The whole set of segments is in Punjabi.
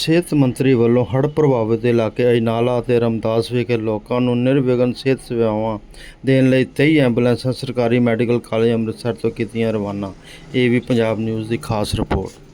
ਸਿਹਤ ਮੰਤਰੀ ਵੱਲੋਂ ਹੜ੍ਹ ਪ੍ਰਭਾਵਿਤ ਇਲਾਕੇ ਅਜਨਾਲਾ ਅਤੇ ਰਮਦਾਸ ਵਿਖੇ ਲੋਕਾਂ ਨੂੰ ਨਿਰਵਿਘਨ ਸਿਹਤ ਸੇਵਾਵਾਂ ਦੇਣ ਲਈ 23 ਐਂਬੂਲੈਂਸਾਂ ਸਰਕਾਰੀ ਮੈਡੀਕਲ ਕਾਲਜ ਅੰਮ੍ਰਿਤਸਰ ਤੋਂ ਕੀਤੀਆਂ ਰਵਾਨਾ। ਇਹ ਵੀ ਪੰਜਾਬ ਨਿਊਜ਼ ਦੀ ਖਾਸ ਰਿਪੋਰਟ।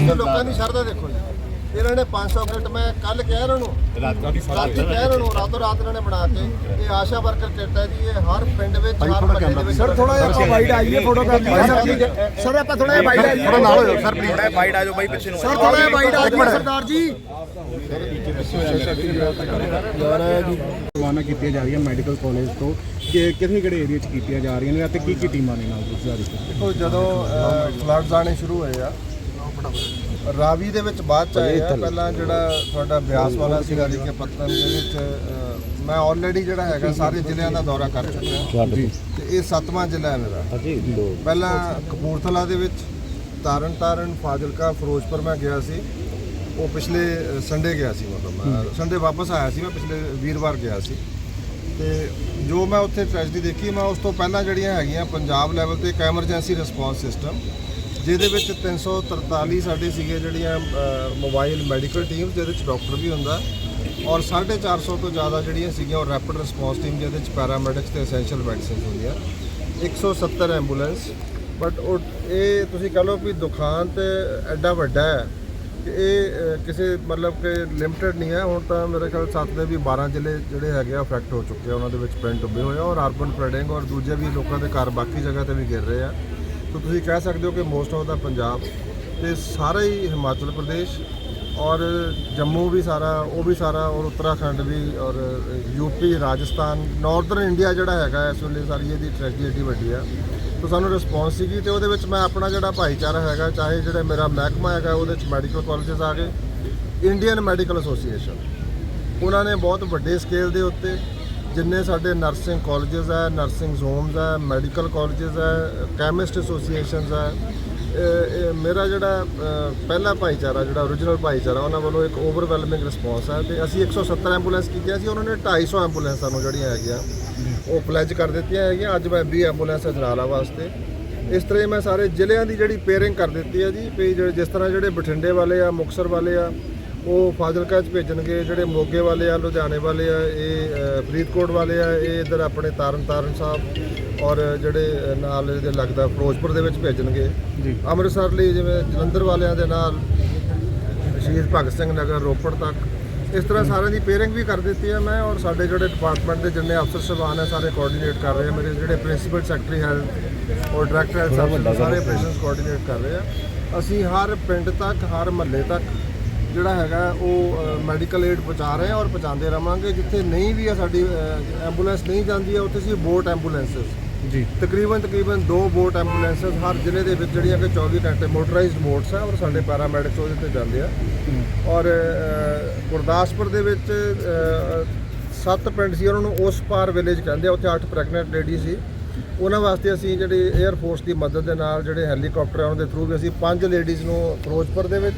ਤੇ ਲੋਕਾਂ ਦੀ ਸ਼ਰਧਾ ਦੇਖੋ ਜੀ ਇਹਨਾਂ ਨੇ 500 ਕਿੱਟ ਮੈਂ ਕੱਲ ਕਿਹਾ ਇਹਨਾਂ ਨੂੰ। ਰਾਤਾਂ ਦੀ ਸਾਰਾ ਕਿਹਾ ਇਹਨਾਂ ਨੂੰ ਰਾਤੋਂ ਰਾਤ ਇਹਨਾਂ ਨੇ ਬਣਾ ਕੇ। ਇਹ ਆਸ਼ਾ ਵਰਕਰ ਕਿੱਟ ਹੈ ਜੀ ਇਹ ਹਰ ਪਿੰਡ ਵਿੱਚ ਹਰ ਮਹੱਲੇ ਦੇ ਵਿੱਚ ਸਰ ਥੋੜਾ ਜਿਹਾ ਆਪਾਂ ਵਾਈਡ ਆਈਏ ਫੋਟੋਗ੍ਰਾਫੀ ਸਰ ਆਪਾਂ ਥੋੜਾ ਜਿਹਾ ਵਾਈਡ ਆਈਏ। ਥੋੜਾ ਨਾਲ ਹੋ ਜਾਓ ਸਰ ਪਲੀਜ਼ ਬਾਈਟ ਆ ਜਾਓ ਬਾਈ ਪਿੱਛੇ ਨੂੰ ਸਰ ਥੋੜਾ ਜਿਹਾ ਵਾਈਡ ਆਈਏ ਸਰਦਾਰ ਜੀ। ਰਵਾਨਾ ਕੀਤੀਆਂ ਜਾ ਰਹੀਆਂ ਮੈਡੀਕਲ ਕਾਲਜ ਤੋਂ। ਕਿ ਕਿਹੜੇ ਕਿਹੜੇ ਏਰੀਆ 'ਚ ਕੀਤੀਆਂ ਜਾ ਰਹੀਆਂ ਨੇ ਅਤੇ ਕੀ ਕੀ ਟੀਮਾਂ ਨੇ ਨਾਲ ਤੁਸੀਂ? ਜਾਰੀ ਦੇਖੋ ਜਦੋਂ ਫਲੱਡਸ ਆਣੇ ਸ਼ੁਰੂ ਹੋਏ ਆ ਰਾਵੀ ਦੇ ਵਿੱਚ ਬਾਅਦ ਚ ਆਏ ਆ ਪਹਿਲਾਂ ਜਿਹੜਾ ਤੁਹਾਡਾ ਬਿਆਸ ਵਾਲਾ ਸੀਗਾ ਜੀ ਕਿ ਪੱਤਨ ਦੇ ਵਿੱਚ ਮੈਂ ਆਲਰੇਡੀ ਜਿਹੜਾ ਹੈਗਾ ਸਾਰੇ ਜ਼ਿਲ੍ਹਿਆਂ ਦਾ ਦੌਰਾ ਕਰ ਚੁੱਕਿਆ ਤੇ ਇਹ ਸੱਤਵਾਂ ਜ਼ਿਲ੍ਹਾ ਹੈ ਮੇਰਾ ਪਹਿਲਾਂ ਕਪੂਰਥਲਾ ਦੇ ਵਿੱਚ ਤਾਰਨ ਤਾਰਨ ਫਾਜ਼ਿਲਕਾ ਫਿਰੋਜ਼ਪੁਰ ਮੈਂ ਗਿਆ ਸੀ। ਉਹ ਪਿਛਲੇ ਸੰਡੇ ਗਿਆ ਸੀ ਮਤਲਬ ਸੰਡੇ ਵਾਪਸ ਆਇਆ ਸੀ ਮੈਂ ਪਿਛਲੇ ਵੀਰਵਾਰ ਗਿਆ ਸੀ। ਤੇ ਜੋ ਮੈਂ ਉੱਥੇ ਟ੍ਰੈਜਡੀ ਦੇਖੀ ਮੈਂ ਉਸ ਤੋਂ ਪਹਿਲਾਂ ਜਿਹੜੀਆਂ ਹੈਗੀਆਂ ਪੰਜਾਬ ਲੈਵਲ ਤੇ ਇੱਕ ਐਮਰਜੈਂਸੀ ਰਿਸਪੌਂਸ ਸਿਸਟਮ ਜਿਹਦੇ ਵਿੱਚ 343 ਸਾਡੇ ਸੀਗੇ ਜਿਹੜੀਆਂ ਮੋਬਾਈਲ ਮੈਡੀਕਲ ਟੀਮ ਜਿਹਦੇ ਵਿੱਚ ਡਾਕਟਰ ਵੀ ਹੁੰਦਾ। ਔਰ 450 ਤੋਂ ਜ਼ਿਆਦਾ ਜਿਹੜੀਆਂ ਸੀਗੀਆਂ, ਉਹ ਰੈਪਿਡ ਰਿਸਪੌਂਸ ਟੀਮ ਜਿਹਦੇ ਵਿੱਚ ਪੈਰਾਮੈਡਿਕਸ ਤੇ ਐਸੈਂਸ਼ੀਅਲ ਮੈਡੀਸਿਨਸ ਹੁੰਦੀਆਂ। 170 ਐਂਬੂਲੈਂਸ ਬਟ ਉਹ, ਇਹ ਤੁਸੀਂ ਕਹ ਲਓ ਵੀ ਦੁਕਾਨ ਤੇ ਐਡਾ ਵੱਡਾ ਹੈ ਕਿ ਇਹ ਕਿਸੇ ਮਤਲਬ ਕਿ ਲਿਮਟਿਡ ਨਹੀਂ ਹੈ। ਹੁਣ ਤਾਂ ਮੇਰੇ ਖਿਆਲ ਸੱਤ ਦੇ ਵੀ 12 ਜ਼ਿਲ੍ਹੇ ਜਿਹੜੇ ਹੈਗੇ ਆ ਅਫੈਕਟ ਹੋ ਚੁੱਕੇ ਆ। ਉਹਨਾਂ ਦੇ ਵਿੱਚ ਪਿੰਡ ਡੁੱਬੇ ਹੋਏ ਆ ਔਰ ਅਰਬਨ ਫਲੱਡਿੰਗ ਔਰ ਦੂਜੇ ਵੀ ਲੋਕਾਂ ਦੇ ਘਰ ਬਾਕੀ ਜਗ੍ਹਾ ਤੇ ਵੀ ਗਿਰ ਰਹੇ ਆ। ਤਾਂ ਤੁਸੀਂ ਕਹਿ ਸਕਦੇ ਹੋ ਕਿ ਮੋਸਟ ਆਫ ਦਾ ਪੰਜਾਬ ਤੇ ਸਾਰਾ ਹੀ ਹਿਮਾਚਲ ਪ੍ਰਦੇਸ਼ ਔਰ ਜੰਮੂ ਵੀ ਸਾਰਾ, ਉਹ ਵੀ ਸਾਰਾ ਔਰ ਉੱਤਰਾਖੰਡ ਵੀ ਔਰ ਯੂਪੀ ਰਾਜਸਥਾਨ ਨਾਰਥਰਨ ਇੰਡੀਆ ਜਿਹੜਾ ਹੈਗਾ ਇਸ ਵੇਲੇ ਸਾਰੀ ਇਹਦੀ ਟ੍ਰੈਜਡੀ ਏਡੀ ਵੱਡੀ ਆ। ਤਾਂ ਸਾਨੂੰ ਰਿਸਪੌਂਸ ਸੀਗੀ ਤੇ ਉਹਦੇ ਵਿੱਚ ਮੈਂ ਆਪਣਾ ਜਿਹੜਾ ਭਾਈਚਾਰਾ ਹੈਗਾ, ਚਾਹੇ ਜਿਹੜਾ ਮੇਰਾ ਮਹਿਕਮਾ ਹੈਗਾ, ਉਹਦੇ ਵਿੱਚ ਮੈਡੀਕਲ ਕਾਲਜਸ ਆ ਗਏ ਇੰਡੀਅਨ ਮੈਡੀਕਲ ਐਸੋਸੀਏਸ਼ਨ ਉਹਨਾਂ ਨੇ ਬਹੁਤ ਵੱਡੇ ਸਕੇਲ ਦੇ ਉੱਤੇ ਜਿੰਨੇ ਸਾਡੇ ਨਰਸਿੰਗ ਕਾਲਜਸ ਹੈ ਨਰਸਿੰਗ ਹੋਮਸ ਹੈ ਮੈਡੀਕਲ ਕਾਲਜਸ ਹੈ ਕੈਮਿਸਟ ਐਸੋਸੀਏਸ਼ਨਸ ਹੈ ਮੇਰਾ ਜਿਹੜਾ ਪਹਿਲਾ ਭਾਈਚਾਰਾ, ਜਿਹੜਾ origignal ਭਾਈਚਾਰਾ, ਉਹਨਾਂ ਵੱਲੋਂ ਇੱਕ ਓਵਰਵੈਲਮਿੰਗ ਰਿਸਪੌਂਸ ਹੈ ਤੇ ਅਸੀਂ 170 ਐਂਬੂਲੈਂਸ ਕੀਤੀਆਂ ਸੀ, ਉਹਨਾਂ ਨੇ 250 ਐਂਬੂਲੈਂਸ ਸਾਨੂੰ ਜਿਹੜੀਆਂ ਹੈਗੀਆਂ, ਉਹ ਪਲੈਜ ਕਰ ਦਿੱਤੀਆਂ ਹੈਗੀਆਂ, ਅੱਜ ਮੈਂ 20 ਐਂਬੂਲੈਂਸ ਜਨਾਲਾ ਵਾਸਤੇ। ਇਸ ਤਰ੍ਹਾਂ ਹੀ ਮੈਂ ਸਾਰੇ ਜ਼ਿਲ੍ਹਿਆਂ ਦੀ ਜਿਹੜੀ ਪੇਅਰਿੰਗ ਕਰ ਦਿੱਤੀ ਹੈ ਜੀ, ਵੀ ਜਿਹੜੇ- ਜਿਸ ਤਰ੍ਹਾਂ ਜਿਹੜੇ ਬਠਿੰਡੇ ਵਾਲੇ ਆ, ਮੁਕਸਰ ਵਾਲੇ ਆ ਉਹ ਫਾਜ਼ਿਲਕਾ ਚ ਭੇਜਣਗੇ ਜਿਹੜੇ ਮੋਗੇ ਵਾਲੇ ਆ ਲੁਧਿਆਣੇ ਵਾਲੇ ਆ ਇਹ ਫਰੀਦਕੋਟ ਵਾਲੇ ਆ ਇਹ ਇਧਰ ਆਪਣੇ ਤਾਰਨ ਤਾਰਨ ਸਾਹਿਬ ਔਰ ਜਿਹੜੇ ਨਾਲ ਇਹਦੇ ਲੱਗਦਾ ਫਿਰੋਜ਼ਪੁਰ ਦੇ ਵਿੱਚ ਭੇਜਣਗੇ। ਜੀ। ਅੰਮ੍ਰਿਤਸਰ ਲਈ ਜਿਵੇਂ ਜਲੰਧਰ ਵਾਲਿਆਂ ਦੇ ਨਾਲ ਸ਼ਹੀਦ ਭਗਤ ਸਿੰਘ ਨਗਰ ਰੋਪੜ ਤੱਕ ਇਸ ਤਰ੍ਹਾਂ ਸਾਰਿਆਂ ਦੀ ਪੇਅਰਿੰਗ ਵੀ ਕਰ ਦਿੱਤੀ ਹੈ ਮੈਂ ਔਰ ਸਾਡੇ ਜਿਹੜੇ ਡਿਪਾਰਟਮੈਂਟ ਦੇ ਜਿੰਨੇ ਅਫਸਰ ਸਭਾਨ ਹੈ ਸਾਰੇ ਕੋਆਰਡੀਨੇਟ ਕਰ ਰਹੇ ਆ। ਮੇਰੇ ਜਿਹੜੇ ਪ੍ਰਿੰਸੀਪਲ ਸੈਕਟਰੀ ਹੈਲਥ ਔਰ ਡਾਇਰੈਕਟਰ ਹੈਲਥ ਸਾਰੇ ਆਪਰੇਸ਼ਨਸ ਕੋਆਰਡੀਨੇਟ ਕਰ ਰਹੇ ਆ। ਅਸੀਂ ਹਰ ਪਿੰਡ ਤੱਕ ਹਰ ਮਹੱਲੇ ਤੱਕ ਜਿਹੜਾ ਹੈਗਾ ਉਹ ਮੈਡੀਕਲ ਏਡ ਪਹੁੰਚਾ ਰਹੇ ਆ ਔਰ ਪਹੁੰਚਾਉਂਦੇ ਰਵਾਂਗੇ। ਜਿੱਥੇ ਨਹੀਂ ਵੀ ਆ ਸਾਡੀ ਐਂਬੂਲੈਂਸ ਨਹੀਂ ਜਾਂਦੀ ਹੈ ਉੱਥੇ ਅਸੀਂ ਬੋਟ ਐਂਬੂਲੈਂਸਸ ਜੀ। ਤਕਰੀਬਨ ਤਕਰੀਬਨ ਦੋ ਬੋਟ ਐਂਬੂਲੈਂਸਸ ਹਰ ਜ਼ਿਲ੍ਹੇ ਦੇ ਵਿੱਚ ਜਿਹੜੀਆਂ ਕਿ 24 ਘੰਟੇ ਮੋਟਰਾਈਜ਼ਡ ਬੋਟਸ ਆ ਔਰ ਸਾਡੇ ਪੈਰਾਮੈਡਿਕਸ ਉਹਦੇ ਤੇ ਜਾਂਦੇ ਆ। ਔਰ ਗੁਰਦਾਸਪੁਰ ਦੇ ਵਿੱਚ ਸੱਤ ਪਿੰਡ ਸੀ ਉਹਨਾਂ ਨੂੰ ਉਸ ਪਾਰ ਵਿਲੇਜ ਕਹਿੰਦੇ ਆ ਉੱਥੇ ਅੱਠ ਪ੍ਰੈਗਨੈਂਟ ਲੇਡੀ ਸੀ। ਉਹਨਾਂ ਵਾਸਤੇ ਅਸੀਂ ਜਿਹੜੀ 에ਅਰ ਫੋਰਸ ਦੀ ਮਦਦ ਦੇ ਨਾਲ ਜਿਹੜੇ ਹੈਲੀਕਾਪਟਰ ਆ ਉਹਨਾਂ ਦੇ ਥਰੂ ਵੀ ਅਸੀਂ ਪੰਜ ਲੇਡੀਜ਼ ਨੂੰ ਫਿਰੋਜ਼ਪੁਰ ਦੇ ਵਿੱਚ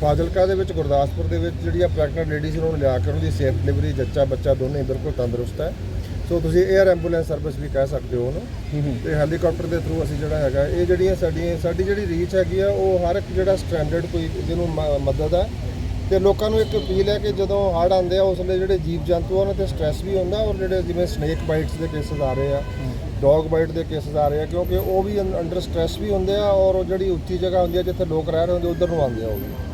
ਫਾਜ਼ਿਲਕਾ ਦੇ ਵਿੱਚ ਗੁਰਦਾਸਪੁਰ ਦੇ ਵਿੱਚ ਜਿਹੜੀਆਂ ਪ੍ਰੈਗਨੈਂਟ ਲੇਡੀਜ਼ ਉਹਨਾਂ ਨੂੰ ਲਿਆ ਕੇ ਉਹਨਾਂ ਦੀ ਸੇਫ ਡਿਲੀਵਰੀ ਜੱਚਾ ਬੱਚਾ ਦੋਨੇ ਬਿਲਕੁਲ ਤੰਦਰੁਸਤ ਹੈ। ਸੋ ਤੁਸੀਂ 에ਅਰ ਐਂਬੂਲੈਂਸ ਸਰਵਿਸ ਵੀ ਕਹਿ ਸਕਦੇ ਹੋ ਉਹਨੂੰ। ਤੇ ਹੈਲੀਕਾਪਟਰ ਦੇ ਥਰੂ ਅਸੀਂ ਜਿਹੜਾ ਹੈਗਾ ਇਹ ਜਿਹੜੀਆਂ ਸਾਡੀਆਂ ਸਾਡੀ ਜਿਹੜੀ ਰੀਚ ਹੈਗੀ ਆ ਉਹ ਹਰ ਇੱਕ ਜਿਹੜਾ ਸਟੈਂਡਰਡ ਕੋਈ ਜਿਹਨੂੰ ਮਦਦ ਹੈ। ਤੇ ਲੋਕਾਂ ਨੂੰ ਇੱਕ ਅਪੀਲ ਹੈ ਕਿ ਜਦੋਂ ਹੜ੍ਹ ਆਉਂਦੇ ਆ ਉਸ ਵੇਲੇ ਜਿਹੜੇ ਜੀਵ ਜੰਤੂ ਆ, ਉਹਨਾਂ ਤੇ ਸਟ੍ਰੈਸ ਵੀ ਹੁੰਦਾ ਔਰ ਜਿਹੜੇ ਜਿਵੇਂ ਸਨੇਕ ਬਾਈਟਸ ਦੇ ਕੇਸਸ ਆ ਰਹੇ ਆ ਡੌਗ ਬਾਈਟ ਦੇ ਕੇਸਸ ਆ ਰਹੇ ਆ ਕਿਉਂਕਿ ਉਹ ਵੀ ਅੰਡਰ ਸਟ੍ਰੈਸ ਵੀ ਹੁੰਦੇ ਆ ਔਰ ਉਹ ਜਿਹੜੀ ਉੱਚੀ ਜਗ੍ਹਾ ਹੁੰਦੀ ਆ ਜਿੱਥੇ ਲੋਕ ਰਹਿ ਰਹੇ ਹੁੰਦੇ ਉਧਰ ਨੂੰ ਆਉਂਦੇ ਆ ਉਹ ਵੀ।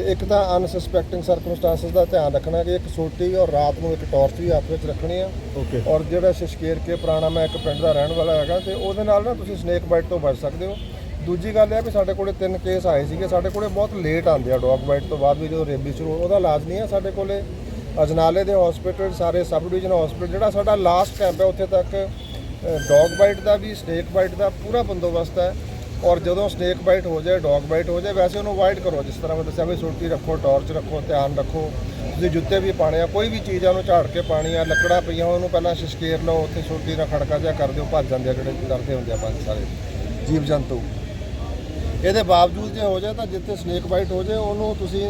ਤੇ ਇੱਕ ਤਾਂ ਅਨਸਸਪੈਕਟਿੰਗ ਸਰਕਮਸਟੈਂਸਸ ਦਾ ਧਿਆਨ ਰੱਖਣਾ ਕਿ ਇੱਕ ਸੋਟੀ ਔਰ ਰਾਤ ਨੂੰ ਇੱਕ ਟਾਰਚ ਵੀ ਹੱਥ ਵਿੱਚ ਰੱਖਣੀ ਆ। ਓਕੇ ਔਰ ਜਿਹੜਾ ਸ਼ਸ਼ਕੇਰ ਕੇ ਪੁਰਾਣਾ ਮੈਂ ਇੱਕ ਪਿੰਡ ਦਾ ਰਹਿਣ ਵਾਲਾ ਹੈਗਾ ਤੇ ਉਹਦੇ ਨਾਲ ਨਾ ਤੁਸੀਂ ਸਨੇਕ ਬਾਈਟ ਤੋਂ ਬਚ ਸਕਦੇ ਹੋ। ਦੂਜੀ ਗੱਲ ਇਹ ਹੈ ਵੀ ਸਾਡੇ ਕੋਲੇ ਤਿੰਨ ਕੇਸ ਆਏ ਸੀਗੇ ਸਾਡੇ ਕੋਲੇ ਬਹੁਤ ਲੇਟ ਆਉਂਦੇ ਆ ਡੌਗ ਬਾਈਟ ਤੋਂ ਬਾਅਦ ਵੀ ਜਦੋਂ ਰੇਬੀ ਸ਼ੁਰੂ ਉਹਦਾ ਇਲਾਜ ਨਹੀਂ ਹੈ ਸਾਡੇ ਕੋਲੇ। ਅਜਨਾਲੇ ਦੇ ਹਸਪੀਟਲ ਸਾਰੇ ਸਬ ਡਿਵੀਜ਼ਨ ਹਸਪੀਟਲ ਜਿਹੜਾ ਸਾਡਾ ਲਾਸਟ ਕੈਂਪ ਹੈ ਉੱਥੇ ਤੱਕ ਡੌਗ ਬਾਈਟ ਦਾ ਵੀ ਸਨੇਕ ਬਾਈਟ ਦਾ ਪੂਰਾ ਬੰਦੋਬਸਤ ਹੈ। ਔਰ ਜਦੋਂ ਸਨੇਕ ਬਾਈਟ ਹੋ ਜਾਏ ਡੌਗ ਬਾਈਟ ਹੋ ਜਾਏ, ਵੈਸੇ ਉਹਨੂੰ ਅਵਾਇਡ ਕਰੋ। ਜਿਸ ਤਰ੍ਹਾਂ ਮੈਂ ਦੱਸਿਆ ਵੀ ਸੁਰਤੀ ਰੱਖੋ ਟਾਰਚ ਰੱਖੋ, ਧਿਆਨ ਰੱਖੋ। ਤੁਸੀਂ ਜੁੱਤੇ ਵੀ ਪਾਣੇ ਆ, ਕੋਈ ਵੀ ਚੀਜ਼ ਆ, ਉਹਨੂੰ ਝਾੜ ਕੇ ਪਾਣੀ ਆ, ਲੱਕੜਾਂ ਪਈਆਂ, ਉਹਨੂੰ ਪਹਿਲਾਂ ਸ਼ਸ਼ਕੇਰ ਲਓ, ਉੱਥੇ ਸੁਰਤੀ ਨਾਲ ਖੜਕਾ ਜਿਹਾ ਕਰ ਦਿਓ, ਭੱਜ ਜਾਂਦੇ ਆ, ਜਿਹੜੇ ਡਰਦੇ ਹੁੰਦੇ ਆ ਪੰਜ ਸਾਰੇ ਜੀਵ ਜੰਤੂ। ਇਹਦੇ ਬਾਵਜੂਦ ਜੇ ਹੋ ਜਾਏ ਤਾਂ ਜਿੱਥੇ ਸਨੇਕ ਬਾਈਟ ਹੋ ਜਾਏ, ਉਹਨੂੰ ਤੁਸੀਂ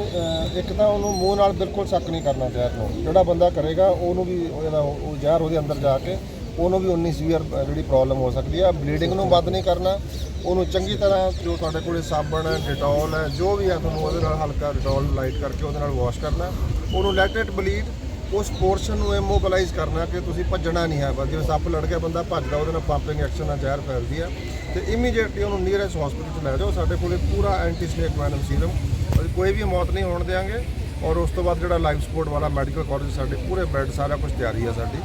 ਇੱਕ ਤਾਂ ਉਹਨੂੰ ਮੂੰਹ ਨਾਲ ਬਿਲਕੁਲ ਸੱਕ ਨਹੀਂ ਕਰਨਾ ਜ਼ਹਿਰ ਨੂੰ। ਜਿਹੜਾ ਬੰਦਾ ਕਰੇਗਾ, ਉਹਨੂੰ ਵੀ ਉਹਦਾ ਉਹ ਜ਼ਹਿਰ ਉਹਦੇ ਅੰਦਰ ਜਾ ਕੇ ਉਹਨੂੰ ਵੀ ਉਨੀ ਸੀਵੀਅਰ ਜਿਹੜੀ ਪ੍ਰੋਬਲਮ ਹੋ ਸਕਦੀ ਹੈ ਬਲੀਡਿੰਗ ਨੂੰ ਵੱਧ ਨਹੀਂ ਕਰਨਾ। ਉਹਨੂੰ ਚੰਗੀ ਤਰ੍ਹਾਂ ਜੋ ਤੁਹਾਡੇ ਕੋਲੇ ਸਾਬਣ ਹੈ ਡਿਟੋਲ ਹੈ, ਜੋ ਵੀ ਹੈ ਤੁਹਾਨੂੰ ਉਹਦੇ ਨਾਲ ਹਲਕਾ ਡਿਟੋਲ ਲਾਈਟ ਕਰਕੇ ਉਹਦੇ ਨਾਲ ਵਾਸ਼ ਕਰਨਾ। ਉਹਨੂੰ ਲੈਟ ਇਟ ਬਲੀਡ ਉਸ ਪੋਰਸ਼ਨ ਨੂੰ ਇਮੋਬਿਲਾਈਜ਼ ਕਰਨਾ ਕਿ ਤੁਸੀਂ ਭੱਜਣਾ ਨਹੀਂ ਹੈ ਬਸ ਜਿਵੇਂ ਸੱਪ ਲੜ ਗਿਆ, ਬੰਦਾ ਭੱਜਦਾ, ਉਹਦੇ ਨਾਲ ਪੰਪਿੰਗ ਐਕਸ਼ਨ ਨਾਲ ਜ਼ਹਿਰ ਫੈਲਦੀ ਹੈ ਤੇ ਇਮੀਡੀਏਟਲੀ ਉਹਨੂੰ ਨੀਅਰੈਸਟ ਹਸਪੀਟਲ 'ਚ ਲੈ ਜਾਓ। ਸਾਡੇ ਕੋਲੇ ਪੂਰਾ ਐਂਟੀ ਸਨੇਕ ਵੈਨਮ ਸੀਰਮ ਅਸੀਂ ਕੋਈ ਵੀ ਮੌਤ ਨਹੀਂ ਹੋਣ ਦੇਵਾਂਗੇ ਔਰ ਉਸ ਤੋਂ ਬਾਅਦ ਜਿਹੜਾ ਲਾਈਫ ਸਪੋਰਟ ਵਾਲਾ ਮੈਡੀਕਲ ਕਾਲਜ ਸਾਡੇ ਪੂਰੇ ਬੈੱਡ ਸਾਰਾ ਕੁਝ ਤਿਆਰੀ ਆ ਸਾਡੀ।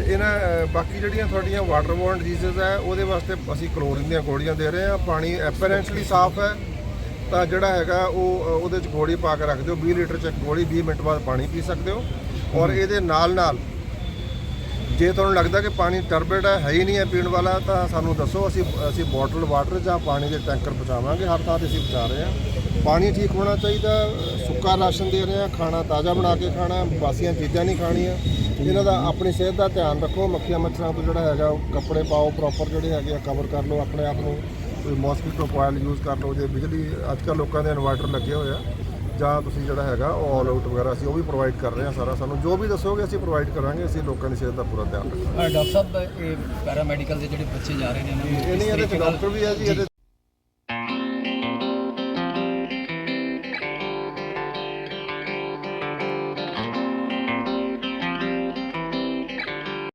ਤੇ ਇਹਨਾਂ ਬਾਕੀ ਜਿਹੜੀਆਂ ਤੁਹਾਡੀਆਂ ਵਾਟਰ ਬੋਰਨ ਡਿਜ਼ੀਜ਼ਸ ਹੈ ਉਹਦੇ ਵਾਸਤੇ ਅਸੀਂ ਕਲੋਰੀਨ ਦੀਆਂ ਗੋਲੀਆਂ ਦੇ ਰਹੇ ਹਾਂ। ਪਾਣੀ ਐਪਰੈਂਟਲੀ ਸਾਫ਼ ਹੈ। ਤਾਂ ਜਿਹੜਾ ਹੈਗਾ ਉਹ ਅ, ਉਹਦੇ ਚ ਗੋਲੀ ਪਾ ਕੇ ਰੱਖ ਦਿਓ। 20 ਲੀਟਰ ਚ ਇੱਕ ਗੋਲੀ 20 ਮਿੰਟ ਬਾਅਦ ਪਾਣੀ ਪੀ ਸਕਦੇ ਹੋ। ਔਰ ਇਹਦੇ ਨਾਲ ਨਾਲ ਜੇ ਤੁਹਾਨੂੰ ਲੱਗਦਾ ਕਿ ਪਾਣੀ ਟਰਬੇਟ ਹੈ ਹੈ ਹੀ ਨਹੀਂ ਹੈ ਪੀਣ ਵਾਲਾ ਤਾਂ ਸਾਨੂੰ ਦੱਸੋ। ਅਸੀਂ ਅਸੀਂ ਬੋਟਲ ਵਾਟਰ ਜਾਂ ਪਾਣੀ ਦੇ ਟੈਂਕਰ ਪਹੁੰਚਾਵਾਂਗੇ। ਹਰ ਥਾਂ ਤੇ ਅਸੀਂ ਪਹੁੰਚਾ ਰਹੇ ਹਾਂ। ਪਾਣੀ ਠੀਕ ਹੋਣਾ ਚਾਹੀਦਾ ਸੁੱਕਾ ਰਾਸ਼ਨ ਦੇ ਰਹੇ ਹਾਂ ਖਾਣਾ ਤਾਜ਼ਾ ਬਣਾ ਕੇ ਖਾਣਾ ਬਾਸੀਆਂ ਚੀਜ਼ਾਂ ਨਹੀਂ ਖਾਣੀਆਂ। ਇਹਨਾਂ ਦਾ ਆਪਣੀ ਸਿਹਤ ਦਾ ਧਿਆਨ ਰੱਖੋ ਮੱਖੀਆਂ ਮੱਛਰਾਂ ਤੋਂ ਜਿਹੜਾ ਹੈਗਾ ਕੱਪੜੇ ਪਾਓ ਪ੍ਰੋਪਰ ਜਿਹੜੇ ਹੈਗੇ ਆ ਕਵਰ ਕਰ ਲਓ ਆਪਣੇ ਆਪ ਨੂੰ। ਕੋਈ ਮੋਸਕੀਟੋ ਕੋਇਲ ਯੂਜ਼ ਕਰ ਲਓ ਜੇ ਬਿਜਲੀ ਅੱਜ ਕੱਲ੍ਹ ਲੋਕਾਂ ਦੇ ਇਨਵਰਟਰ ਲੱਗੇ ਹੋਏ ਆ ਜਾਂ ਤੁਸੀਂ ਜਿਹੜਾ ਹੈਗਾ ਉਹ ਆਲ ਆਊਟ ਵਗੈਰਾ ਅਸੀਂ ਉਹ ਵੀ ਪ੍ਰੋਵਾਈਡ ਕਰ ਰਹੇ ਹਾਂ ਸਾਰਾ ਸਾਨੂੰ। ਜੋ ਵੀ ਦੱਸੋਗੇ ਅਸੀਂ ਪ੍ਰੋਵਾਈਡ ਕਰਾਂਗੇ ਅਸੀਂ ਲੋਕਾਂ ਦੀ ਸਿਹਤ ਦਾ ਪੂਰਾ ਧਿਆਨ ਰੱਖਾਂਗੇ। ਡਾਕਟਰ ਸਾਹਿਬ ਇਹ ਪੈਰਾਮੈਡੀਕਲ ਦੇ ਜਿਹੜੇ ਬੱਚੇ ਜਾ ਰਹੇ ਨੇ ਇਹਨਾਂ ਨੂੰ ਇਹਦੇ ਡਾਕਟਰ ਵੀ ਹੈ ਜੀ ਇਹਦੇ